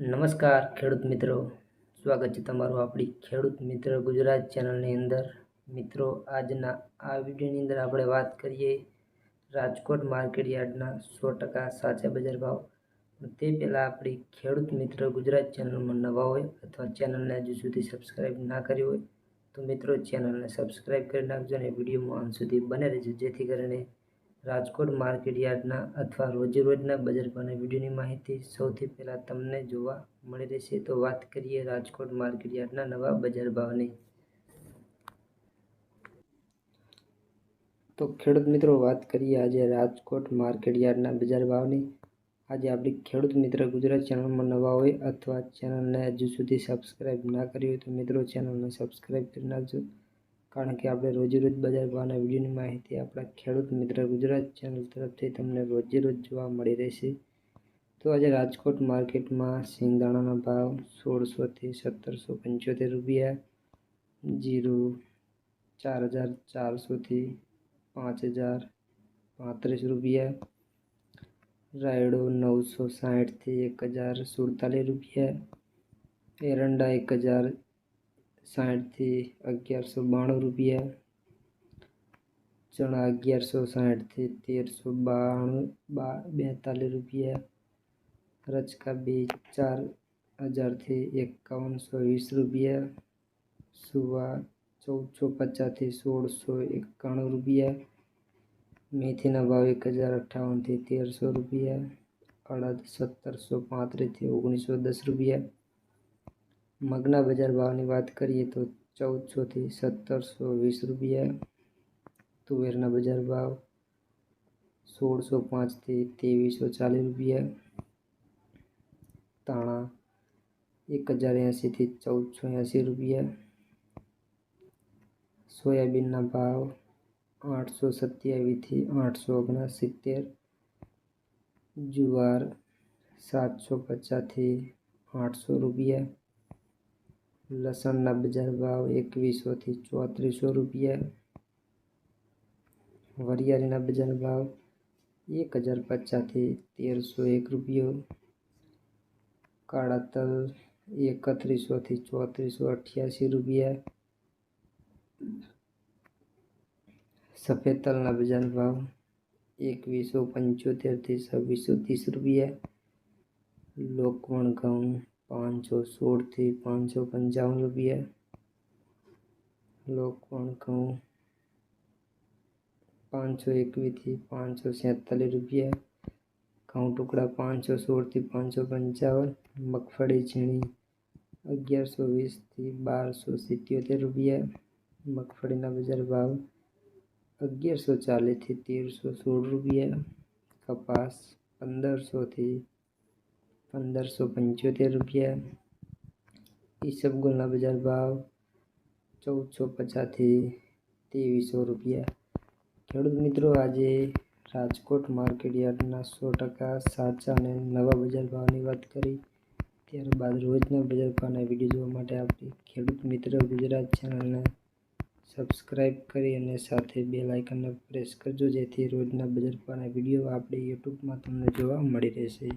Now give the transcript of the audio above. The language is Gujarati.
નમસ્કાર, ખેડૂત મિત્રો. સ્વાગત છે તમારું આપણી ખેડૂત મિત્ર ગુજરાત ચેનલની અંદર. મિત્રો, આજના આ વિડીયોની અંદર આપણે વાત કરીએ રાજકોટ માર્કેટ યાર્ડના સો ટકા સાચા બજાર ભાવ. તે પહેલાં આપણી ખેડૂત મિત્ર ગુજરાત ચેનલમાં નવા હોય અથવા ચેનલને હજુ સુધી સબસ્ક્રાઈબ ના કરી હોય, તો મિત્રો ચેનલને સબસ્ક્રાઈબ કરી નાખજો અને વિડીયોમાં અંત સુધી બને રહેજો. જેથી કરીને રાજકોટ માર્કેટ યાર્ડના અથવા રોજે રોજના બજાર પરના વિડીયોની માહિતી સૌથી પહેલાં તમને જોવા મળી રહેશે. તો વાત કરીએ રાજકોટ માર્કેટ યાર્ડના નવા બજાર ભાવની. તો ખેડૂત મિત્રો, વાત કરીએ આજે રાજકોટ માર્કેટ યાર્ડના બજાર ભાવની. આજે આપણી ખેડૂત મિત્ર ગુજરાત ચેનલમાં નવા હોય અથવા ચેનલને હજુ સુધી સબસ્ક્રાઈબ ના કરી હોય તો મિત્રો ચેનલને સબસ્ક્રાઈબ કરી નાખજો. કારણ કે આપણે રોજેરોજ બજાર ભાવના વિડીયોની માહિતી આપણા ખેડૂત મિત્ર ગુજરાત ચેનલ તરફથી તમને રોજેરોજ જોવા મળી રહેશે. તો આજે રાજકોટ માર્કેટમાં સિંગદાણાના ભાવ સોળસોથી સત્તરસો પંચોતેર રૂપિયા, જીરું ચાર હજાર ચારસોથી પાંચ હજાર પાંત્રીસ રૂપિયા, રાયડો નવસો સાઠથી એક હજાર સુડતાલીસ રૂપિયા, એરંડા એક હજાર સાઠથી અગિયારસો બાણું રૂપિયા ચણા અગિયારસો સાઠથી તેરસો બાણું બા બેતાલીસ રૂપિયા રચકા બે ચાર હજારથી એકાવનસો વીસ રૂપિયા સુવા ચૌદસો પચાસથી સોળસો એકાણું રૂપિયા મેથીના ભાવ એક હજાર અઠ્ઠાવનથી તેરસો રૂપિયા અડદ સત્તરસો પાંત્રીસથી ઓગણીસો દસ રૂપિયા મગના બજાર ભાવની વાત કરીએ તો ચૌદસોથી સત્તરસો વીસ રૂપિયા. તુવેરના બજાર ભાવ સોળસો પાંચથી ત્રેવીસો ચાલીસ રૂપિયા. તાણા એક હજાર એંશીથી ચૌદસો એંશી રૂપિયા. સોયાબીનના ભાવ આઠસો સત્યાવીસથી આઠસો ઓગણસિત્તેર. જુવાર સાતસો પચાસથી આઠસો રૂપિયા. લસણના બજાર ભાવ એકવીસોથી ચોત્રીસો રૂપિયા વરિયાળીના બજાર ભાવ એક હજાર પચાસથી તેરસો એક રૂપિયો કાળા તલ એકત્રીસોથી ચોત્રીસો અઠ્યાસી રૂપિયા સફેદ તલના બજાર ભાવ એકવીસો પંચોતેરથી છવ્વીસો ત્રીસ રૂપિયા લોકવણ ઘઉં પાંચસો સોળથી પાંચસો પંચાવન રૂપિયા. લોકવણ ઘઉં પાંચસો એકવીસથી પાંચસો સેતાલીસ રૂપિયા. ઘઉં ટુકડા પાંચસો સોળથી પાંચસો પંચાવન. મગફળી ઝીણી અગિયારસો વીસથી બારસો સિત્યોતેર રૂપિયા. મગફળીના બજાર ભાવ અગિયારસો ચાલીસથી તેરસો સોળ રૂપિયા. કપાસ પંદરસોથી પંદરસો પંચોતેર રૂપિયા. ઈસબગુલના બજાર ભાવ ચૌદસો પચાસથી ત્રેવીસો રૂપિયા. ખેડૂત મિત્રો, આજે રાજકોટ માર્કેટ યાર્ડના સો ટકા સાચા અને નવા બજાર ભાવની વાત કરી. ત્યારબાદ રોજના બજાર ભાવના વીડિયો જોવા માટે આપણી ખેડૂત મિત્ર ગુજરાત ચેનલને સબસ્ક્રાઇબ કરી અને સાથે બે લાઇકનને પ્રેસ કરજો, જેથી રોજના બજાર ભાવના વીડિયો આપણે યુટ્યુબમાં તમને જોવા મળી રહેશે.